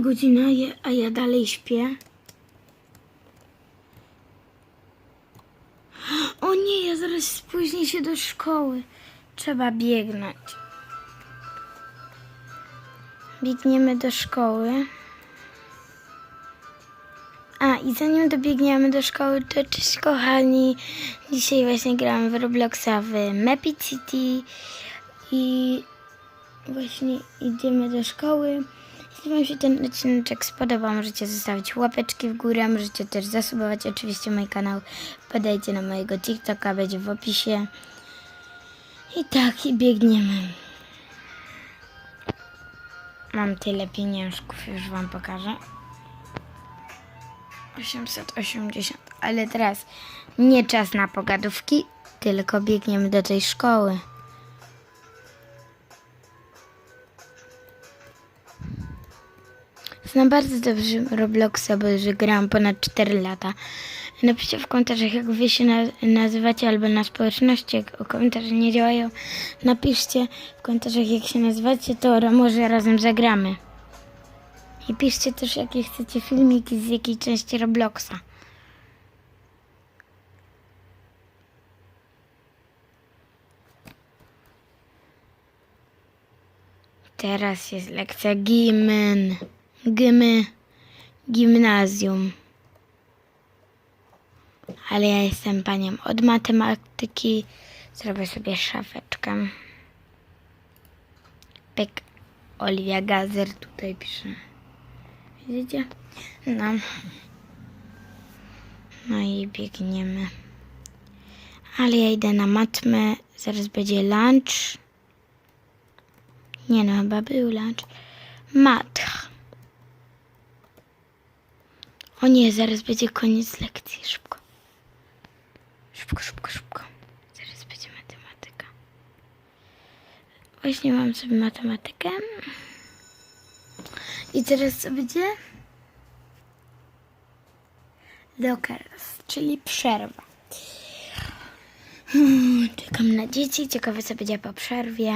Godzina, je, a ja dalej śpię? O nie, ja zaraz spóźnię się do szkoły. Trzeba biegnąć. Biegniemy do szkoły. A, i zanim dobiegniemy do szkoły, to cześć kochani. Dzisiaj właśnie gramy w Robloxa w Mapy City i właśnie idziemy do szkoły. Jeśli Wam się ten odcinek spodobał, możecie zostawić łapeczki w górę, możecie też zasubować oczywiście mój kanał. Podajcie na mojego TikToka, będzie w opisie. I tak, i biegniemy. Mam tyle pieniążków, już Wam pokażę. 880, ale teraz nie czas na pogadówki, tylko biegniemy do tej szkoły. Znam bardzo dobrze Robloxa, bo już gram ponad 4 lata. Napiszcie w komentarzach, jak wy się na, nazywacie, albo na społeczności, jak komentarze nie działają. Napiszcie w komentarzach, jak się nazywacie, to może razem zagramy. I piszcie też, jakie chcecie filmiki z jakiej części Robloxa. Teraz jest lekcja gimn. Gymy. Gimnazjum. Ale ja jestem panią od matematyki. Zrobię sobie szafeczkę. Pyk. Oliwia Gazer tutaj pisze. Widzicie? No. No i biegniemy. Ale ja idę na matmę. Zaraz będzie lunch. Nie no, chyba był lunch. Match. O nie, zaraz będzie koniec lekcji. Szybko. Szybko, szybko, szybko. Zaraz będzie matematyka. Właśnie mam sobie matematykę. I teraz co będzie? Lokers, czyli przerwa. Hmm, Czekam na dzieci. Ciekawe co będzie po przerwie.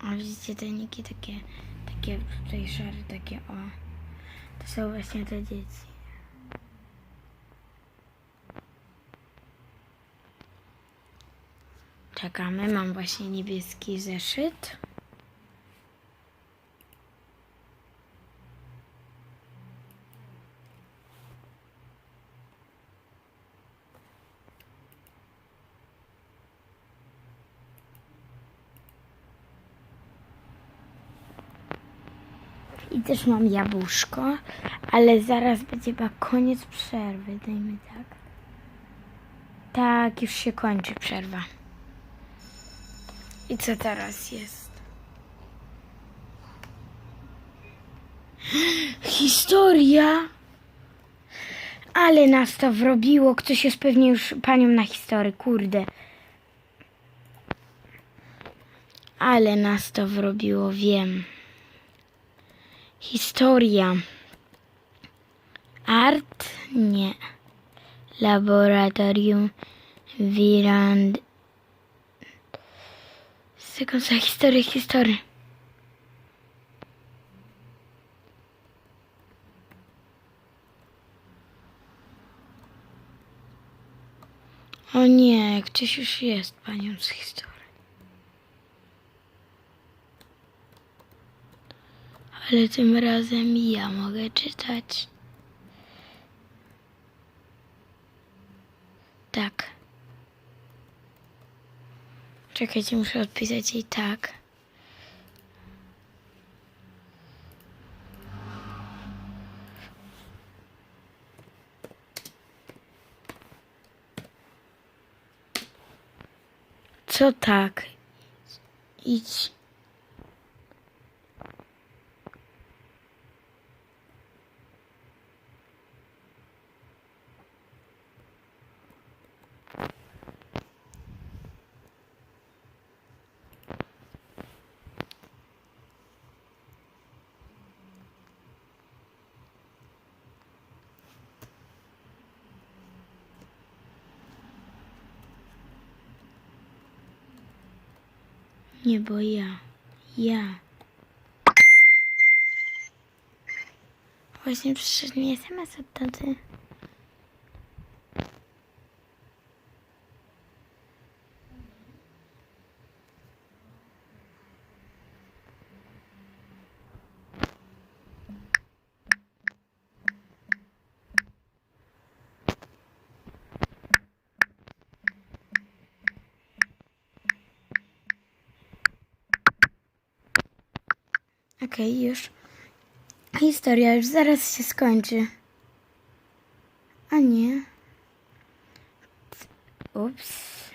A widzicie te niki takie, takie tutaj szare, takie o. To są właśnie te dzieci. Czekamy, mam właśnie niebieski zeszyt. I też mam jabłuszko, ale zaraz będzie chyba koniec przerwy. Dajmy tak. Tak, już się kończy przerwa. I co teraz jest? Historia! Ale nas to wrobiło. Ktoś jest pewnie już panią na historii, kurde. Ale nas to wrobiło, wiem. Historia. Art? Nie. Laboratorium Wirand. Sekund za historię, historię. O nie, ktoś już jest panią z historii. Ale tym razem ja mogę czytać. Tak. Czekajcie, muszę odpisać jej tak. Co tak? Idź. Nie, bo ja. Ja. Właśnie przyszedł mi SMS od taty. Okej, już. Historia już zaraz się skończy. A nie. Ups.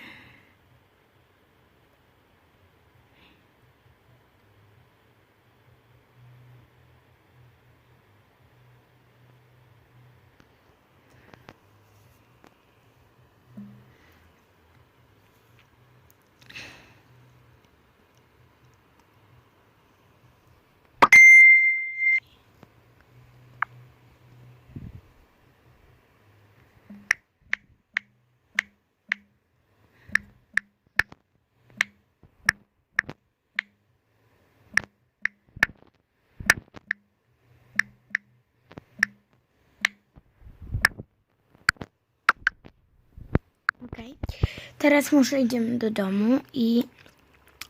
Teraz może idziemy do domu i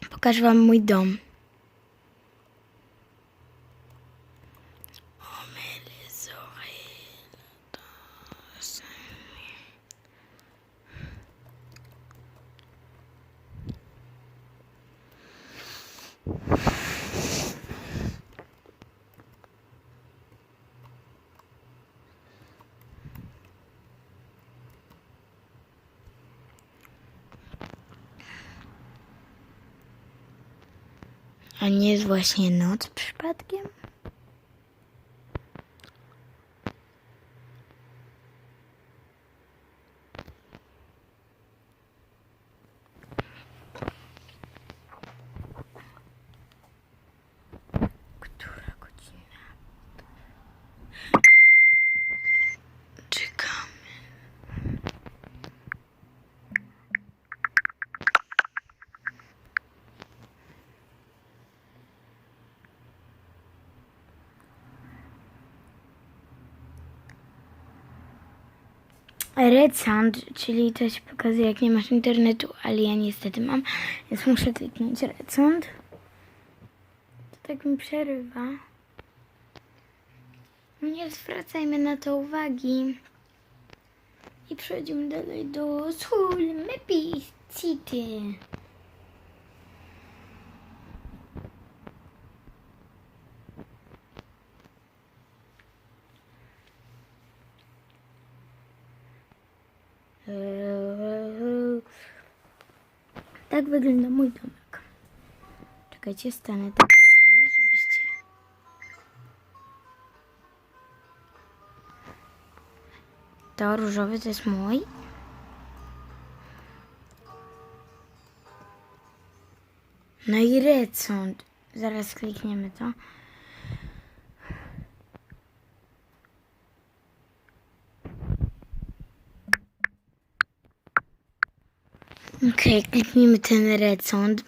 pokażę wam mój dom. O, mes les oreilles, dans- A nie jest właśnie noc przypadkiem? Która godzina? Czekamy. Red Sound, czyli to się pokazuje jak nie masz internetu, ale ja niestety mam, więc muszę kliknąć Red Sound. To tak mi przerywa. Nie zwracajmy na to uwagi. I przechodzimy dalej do School Mappy City. Tak wygląda mój domek. Czekajcie, stanę tak dalej, żebyście... To różowy to jest mój. No i sound. Zaraz klikniemy to. Okej, kliknijmy ten red sound.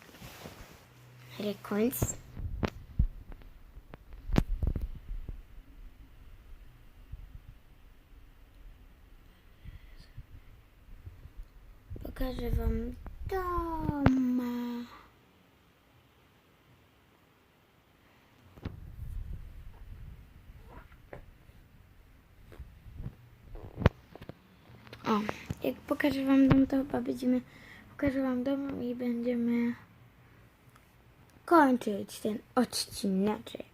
Records. Pokażę wam doma. O, jak pokażę wam dom, to chyba będziemy... Pokażę wam dom i będziemy kończyć ten odcineczek.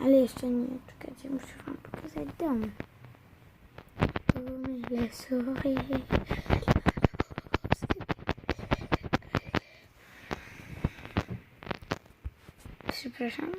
Ale jeszcze nie, czekajcie, muszę wam pokazać dom. Myślę sobie... Przepraszam.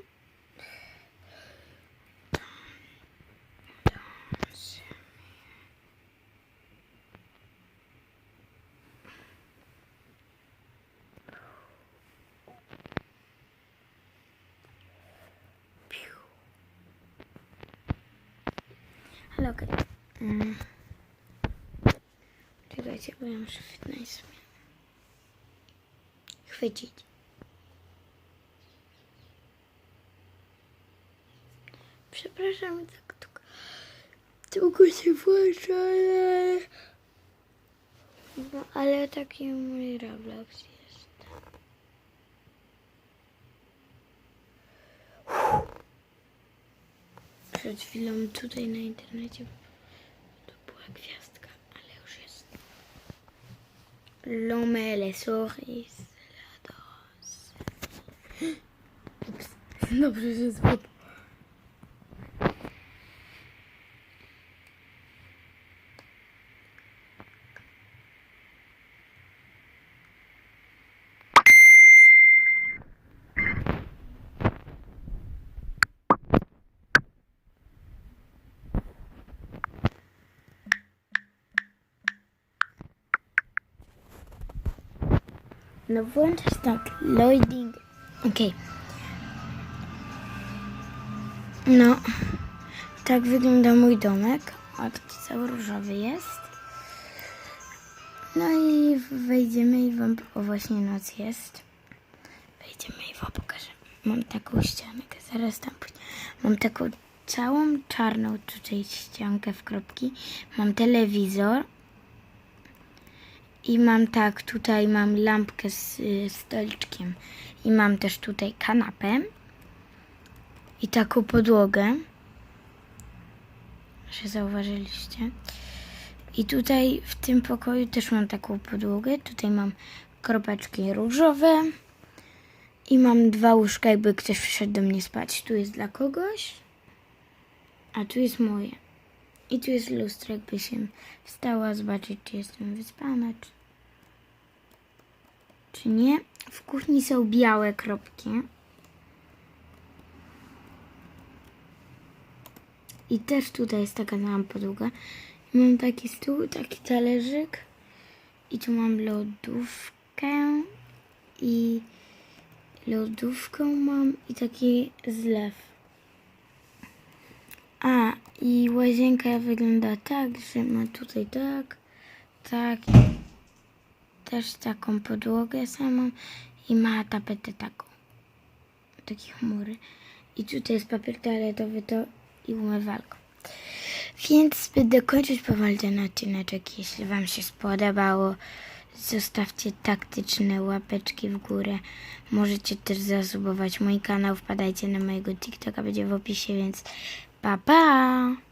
Ale okej. Okay. Hmm. Czekajcie, bo ja muszę wytnąć. Chwycić. Przepraszam, tak długo, się włącza, ale... No, ale taki mój Roblox jest. Przed chwilą tutaj na internecie to była gwiazdka, ale już jest. L'homme les souris, la dos. Dobrze się złapał. No włączasz tak, loading. Okej. No, tak wygląda mój domek. O, taki cały różowy jest. No i wejdziemy i wam, o właśnie noc jest. Wejdziemy i wam pokażę. Mam taką ściankę, zaraz tam pójdę. Mam taką całą czarną tutaj ściankę w kropki. Mam telewizor. I mam tak, tutaj mam lampkę z y, stoliczkiem. I mam też tutaj kanapę. I taką podłogę. Że zauważyliście. I tutaj w tym pokoju też mam taką podłogę. Tutaj mam kropeczki różowe. I mam dwa łóżka, jakby ktoś przyszedł do mnie spać. Tu jest dla kogoś. A tu jest moje. I tu jest lustro, jakby się wstała zobaczyć, czy jestem wyspana, czy, czy nie. W kuchni są białe kropki. I też tutaj jest taka sama podłoga. I mam taki stół, taki talerzyk. I tu mam lodówkę. I lodówkę mam i taki zlew. A, i łazienka wygląda tak, że ma tutaj tak, tak, też taką podłogę samą i ma tapetę taką, takie chmury. I tutaj jest papier toaletowy to i umywalka. Więc by dokończyć powoli ten odcineczek, jeśli Wam się spodobało, zostawcie taktyczne łapeczki w górę. Możecie też zasubować mój kanał, wpadajcie na mojego TikToka, będzie w opisie, więc pa pa!